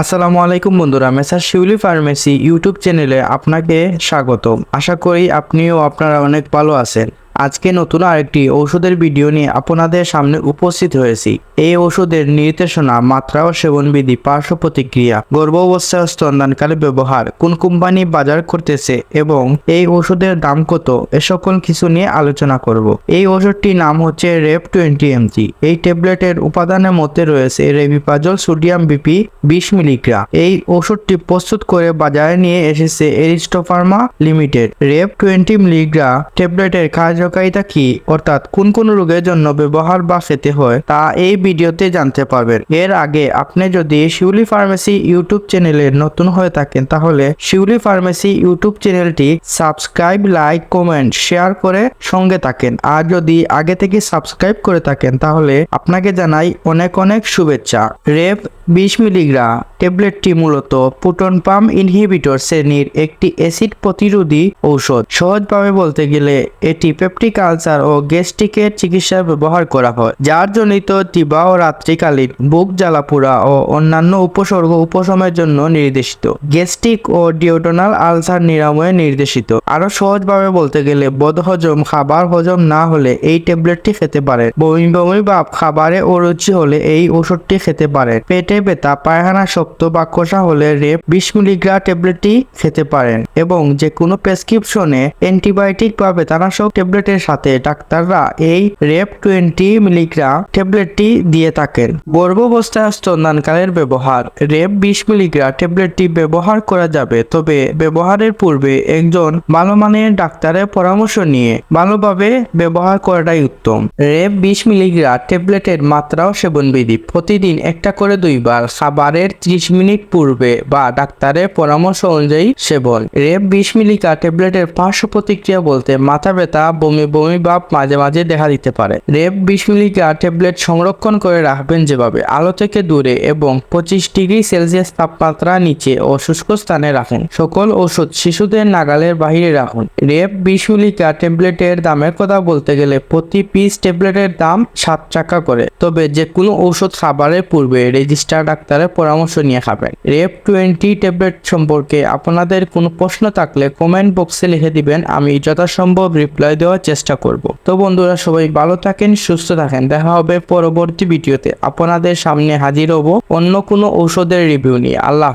আসসালামু আলাইকুম বন্ধুরা, মেসার শিউলি ফার্মেসি ইউটিউব চ্যানেলে আপনাকে স্বাগত আশা করি আপনিও আপনারা অনেক ভালো আছেন। আজকে নতুন আরেকটি ঔষধের ভিডিও নিয়ে আপনাদের সামনে উপস্থিত হয়েছি। এই ওষুধের নির্দেশনা, মাত্রা ও সেবনবিধি, পার্শ্ব প্রতিক্রিয়া গর্ভাবস্থা ও স্তনদানকালে ব্যবহার, কোন কোম্পানি বাজার করতেছে এবং এই ওষুধের দাম কত, এ সকল কিছু নিয়ে আলোচনা করব। এই ওষুধটির নাম হচ্ছে রেপ টোয়েন্টি এমজি। এই ট্যাবলেটের উপাদানের মধ্যে রয়েছে রেবিপাজল সোডিয়াম বিপি বিশ মিলিগ্রাম। এই ওষুধটি প্রস্তুত করে বাজারে নিয়ে এসেছে Aristo Pharma limited. Rape twenty milligram ট্যাবলেটের কার্যকারিতা কি? অর্থাৎ কোন কোন রোগের জন্য ব্যবহার বা খেতে হয়, তা এই ভিডিওতে জানতে পারবেন। এর আগে আপনি যদি শিউলি ফার্মেসি ইউটিউব চ্যানেলে নতুন হয়ে থাকেন, তাহলে শিউলি ফার্মেসি ইউটিউব চ্যানেলটি সাবস্ক্রাইব, লাইক, কমেন্ট, শেয়ার করে সঙ্গে থাকেন। আর যদি আগে থেকে সাবস্ক্রাইব করে থাকেন, তাহলে আপনাকে জানাই অনেক অনেক শুভেচ্ছা। রেপ বিশ মিলিগ্রাম ট্যাবলেটটি মূলত পুটন পাম ইনহিবিটর শ্রেণির একটি অ্যাসিড প্রতিরোধী ঔষধ। সহজভাবে বলতে গেলে এটি পেপটিক আলসার ও গ্যাস্ট্রিকের চিকিৎসায় ব্যবহার করা হয়, যার জনিত দিবা ও রাত্রিকালীন বুক জ্বালাপোড়া ও অন্যান্য উপসর্গ উপশমের জন্য নির্দেশিত। গ্যাস্ট্রিক ও ডিওটোনাল আলসার নিরাময়ে নির্দেশিত। আরও সহজভাবে বলতে গেলে, বদহজম খাবার হজম না হলে এই ট্যাবলেটটি খেতে পারেন। বমি বমি বা খাবারে অরুচি হলে এই ওষুধটি খেতে পারেন। পেটে ব্যথা, পায়খানা শক্ত বা কষা হলে রেপ বিশ মিলিগ্রাম ট্যাবলেটটি খেতে পারেন এবং যে কোনো প্রেসক্রিপশনে অ্যান্টিবায়োটিক বা বেতানাশক ট্যাবলেটের সাথে ডাক্তাররা এই রেপ টোয়েন্টি মিলিগ্রাম ট্যাবলেটটি দিয়ে থাকেন। গর্ভাবস্থায় স্তনদানকালের ব্যবহার। রেপ বিশ মিলিগ্রাম ট্যাবলেটটি ব্যবহার করা যাবে, তবে ব্যবহারের পূর্বে একজন ভালো মানের ডাক্তারের পরামর্শ নিয়ে ভালোভাবে ব্যবহার করাটাই উত্তম। রেপ বিশ মিলিগ্রাম ট্যাবলেটের মাত্রা ও সেবনবিধি। প্রতিদিন একটা করে দুইবার খাবারের ত্রিশ মিনিট পূর্বে বা ডাক্তারের পরামর্শ অনুযায়ী সেবন। রেপ বিশ মিলিগ্রাম ট্যাবলেটের পার্শ্ব প্রতিক্রিয়া বলতে মাথা ব্যথা বমি বমি ভাব মাঝে মাঝে দেখা দিতে পারে। রেপ বিশ মিলিগ্রাম ট্যাবলেট সংরক্ষণ করে রাখবেন যেভাবে। আলো থেকে দূরে এবং পঁচিশ ডিগ্রি সেলসিয়াস তাপমাত্রা নিচে ও শুষ্ক স্থানে রাখুন। সকল ওষুধ শিশুদের নাগালের বাহিরে রাখুন। রেপ বিশ মিলিগ্রাম ট্যাবলেটের দামের কথা বলতে গেলে প্রতি পিস ট্যাবলেটের দাম সাত টাকা করে। তবে যে কোনো ঔষধ খাবারের পূর্বে রেজিস্টার ডাক্তারের পরামর্শ নিয়ে খাবেন। রেপ টোয়েন্টি ট্যাবলেট সম্পর্কে আপনাদের কোনো প্রশ্ন থাকলে কমেন্ট বক্সে লিখে দিবেন। আমি যথাসম্ভব রিপ্লাই দেওয়ার চেষ্টা করব। তো বন্ধুরা, সবাই ভালো থাকেন, সুস্থ থাকেন। দেখা হবে পরবর্তী ভিডিওতে। আপনাদের সামনে হাজির হব অন্য কোনো ঔষধের রিভিউ নিয়ে। আল্লাহ